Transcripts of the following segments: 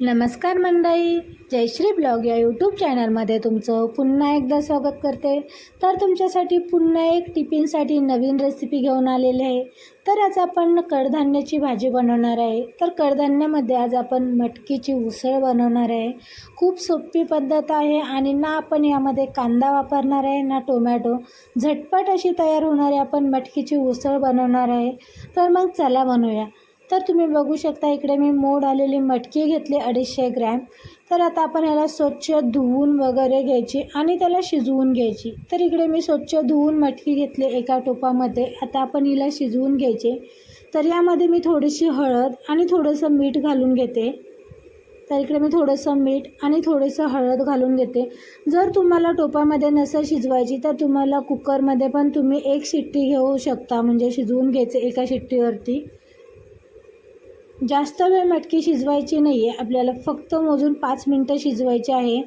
नमस्कार मंडळी. जयश्री ब्लॉग या यूट्यूब चॅनलमध्ये तुमचं पुन्हा एकदा स्वागत करते. तर तुमच्यासाठी पुन्हा एक टिफिनसाठी नवीन रेसिपी घेऊन आलेली आहे. तर आज आपण कडधान्याची भाजी बनवणार आहे. तर कडधान्यामध्ये आज आपण मटकीची उसळ बनवणार आहे. खूप सोपी पद्धत आहे आणि ना आपण यामध्ये कांदा वापरणार आहे ना टोमॅटो. झटपट अशी तयार होणारी आपण मटकीची उसळ बनवणार आहे. तर मग चला बनवूया. तर तुम्ही बघू शकता इकडे मी मोड आलेली मटकी घेतली अडीचशे ग्रॅम. तर आता आपण याला स्वच्छ धुवून वगैरे घ्यायची आणि त्याला शिजवून घ्यायची. तर इकडे मी स्वच्छ धुवून मटकी घेतली एका टोपामध्ये. आता आपण हिला शिजवून घ्यायचे. तर यामध्ये मी थोडीशी हळद आणि थोडंसं मीठ घालून घेते. तर इकडे मी थोडंसं मीठ आणि थोडंसं हळद घालून घेते. जर तुम्हाला टोपामध्ये नसेल शिजवायची तर तुम्हाला कुकरमध्ये पण तुम्ही एक शिट्टी घेऊ शकता म्हणजे शिजवून घ्यायचे एका शिट्टीवरती. जास्त वेळ मटकी शिजवायची नाही आहे आपल्याला फक्त मोजून पाच मिनटं शिजवायची आहे.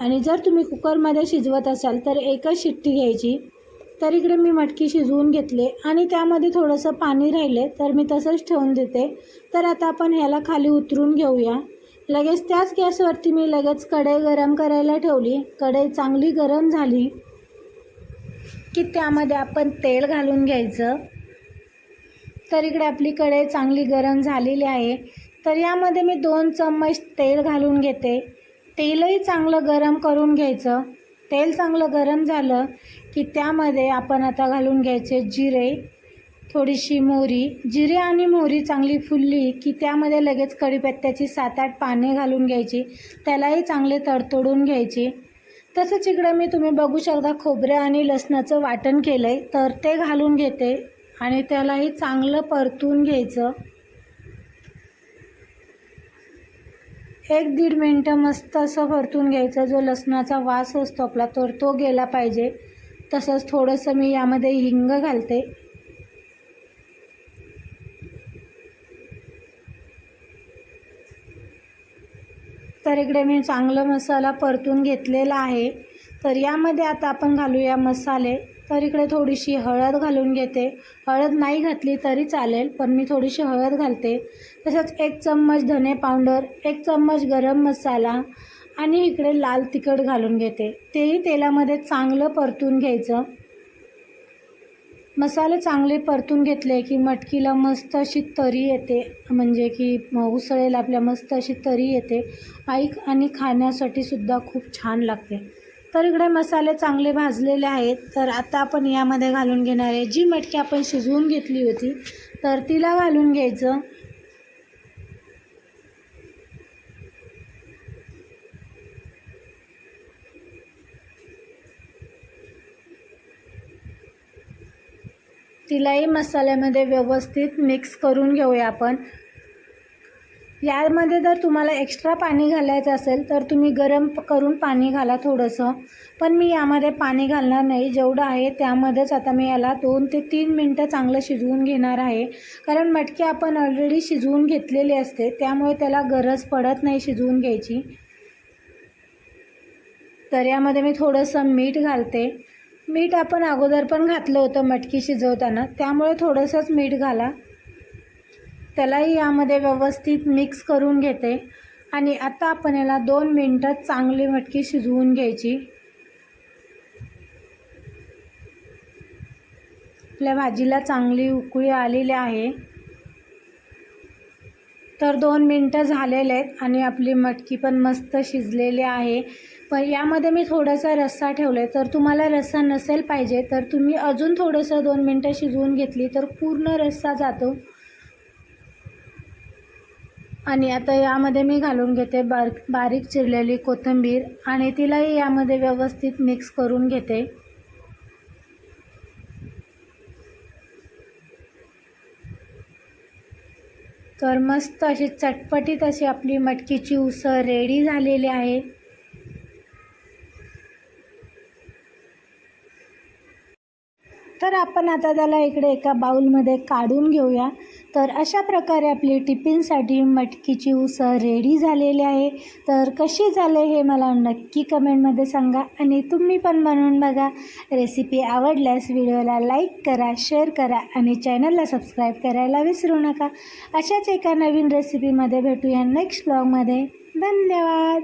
आणि जर तुम्ही कुकरमध्ये शिजवत असाल तर एकच शिट्टी घ्यायची. तर इकडे मी मटकी शिजवून घेतले आणि त्यामध्ये थोडंसं पाणी राहिले तर मी तसंच ठेवून देते. तर आता आपण ह्याला खाली उतरून घेऊया. लगेच त्याच गॅसवरती मी लगेच कढई गरम करायला ठेवली. कढई चांगली गरम झाली की त्यामध्ये आपण तेल घालून घ्यायचं. तर इकडे आपली कढई चांगली गरम झालेली आहे. तर यामध्ये मी दोन चम्मच तेल घालून घेते. तेलही चांगलं गरम करून घ्यायचं. तेल चांगलं गरम झालं की त्यामध्ये आपण आता घालून घ्यायचे जिरे थोडीशी मोहरी. जिरे आणि मोहरी चांगली फुलली की त्यामध्ये लगेच कढीपत्त्याची सात आठ पाने घालून घ्यायची. त्यालाही चांगले तडतोडून घ्यायची. तसंच इकडं मी तुम्ही बघू शकता खोबरं आणि लसणाचं वाटण केलं आहे तर ते घालून घेते. आणि त्यालाही चांगलं परतून घ्यायचं. एक दीड मिनटं मस्त असं परतून घ्यायचं. जो लसणाचा वास असतो आपला तर तो गेला पाहिजे. तसंच थोडंसं मी यामध्ये हिंग घालते. तर इकडे मी चांगलं मसाला परतून घेतलेला आहे. तर यामध्ये आता आपण घालूया मसाले. तर इकडे थोडीशी हळद घालून घेते. हळद नाही घातली तरी चालेल पण मी थोडीशी हळद घालते. तसंच एक चम्मच धने पावडर एक चम्मच गरम मसाला आणि इकडे लाल तिखट घालून घेते. तेही तेलामध्ये चांगलं परतून घ्यायचं. मसाले चांगले परतून घेतले की मटकीला मस्त अशी तरी येते. म्हणजे की उसळेल आपल्या मस्त अशी तरी येते. ऐक आणि खाण्यासाठी सुद्धा खूप छान लागते. तर इकडे मसाले चांगले भाजलेले आहेत. तर आता आपण यामध्ये घालून घेणार आहे. जी मटकी आपण शिजवून घेतली होती तर तिला घालून घ्यायचं. तिलाही मसाल्यामध्ये व्यवस्थित मिक्स करून घेऊया आपण. यामध्ये जर तुम्हाला एक्स्ट्रा पाणी घालायचं असेल तर तुम्ही गरम करून पाणी घाला थोडंसं. पण मी यामध्ये पाणी घालणार नाही. जेवढं आहे त्यामध्येच आता मी याला दोन ते तीन मिनटं चांगलं शिजवून घेणार आहे. कारण मटकी आपण ऑलरेडी शिजवून घेतलेले असते त्यामुळे त्याला गरज पडत नाही शिजवून घ्यायची. तर यामध्ये मी थोडंसं मीठ घालते. मीठ आपण अगोदर पण घातलं होतं मटकी शिजवताना. त्यामुळे थोडंसंच मीठ घाला. त्यालाही यामध्ये व्यवस्थित मिक्स करून घेते. आणि आता आपण याला दोन मिनटं चांगली मटकी शिजवून घ्यायची. आपल्या भाजीला चांगली उकळी आलेली आहे. तर दोन मिनटं झालेले आहेत आणि आपली मटकी पण मस्त शिजलेली आहे. पण यामध्ये मी थोडासा रस्सा ठेवला आहे तर तुम्हाला रस्सा नसेल पाहिजे तर तुम्ही अजून थोडंसं दोन मिनटं शिजवून घेतली तर पूर्ण रस्सा जातो. आणि आता यामध्ये मी घालून घेते बार बारीक चिरलेली कोथिंबीर आणि तिलाही यामध्ये व्यवस्थित मिक्स करून घेते. तर मस्त अशी चटपटीत अशी आपली मटकीची उसळ रेडी झालेली आहे. तर आपण आता त्याला इकडे एका बाऊलमध्ये काढून घेऊया. तर अशा प्रकारे आपली टिफिनसाठी मटकीची उसळ रेडी झालेली आहे. तर कशी झाले हे मला नक्की कमेंटमध्ये सांगा आणि तुम्ही पण बनवून बघा. रेसिपी आवडल्यास व्हिडिओला लाईक करा शेअर करा आणि चॅनलला सबस्क्राईब करायला विसरू नका. अशाच एका नवीन रेसिपीमध्ये भेटूया नेक्स्ट ब्लॉगमध्ये धन्यवाद!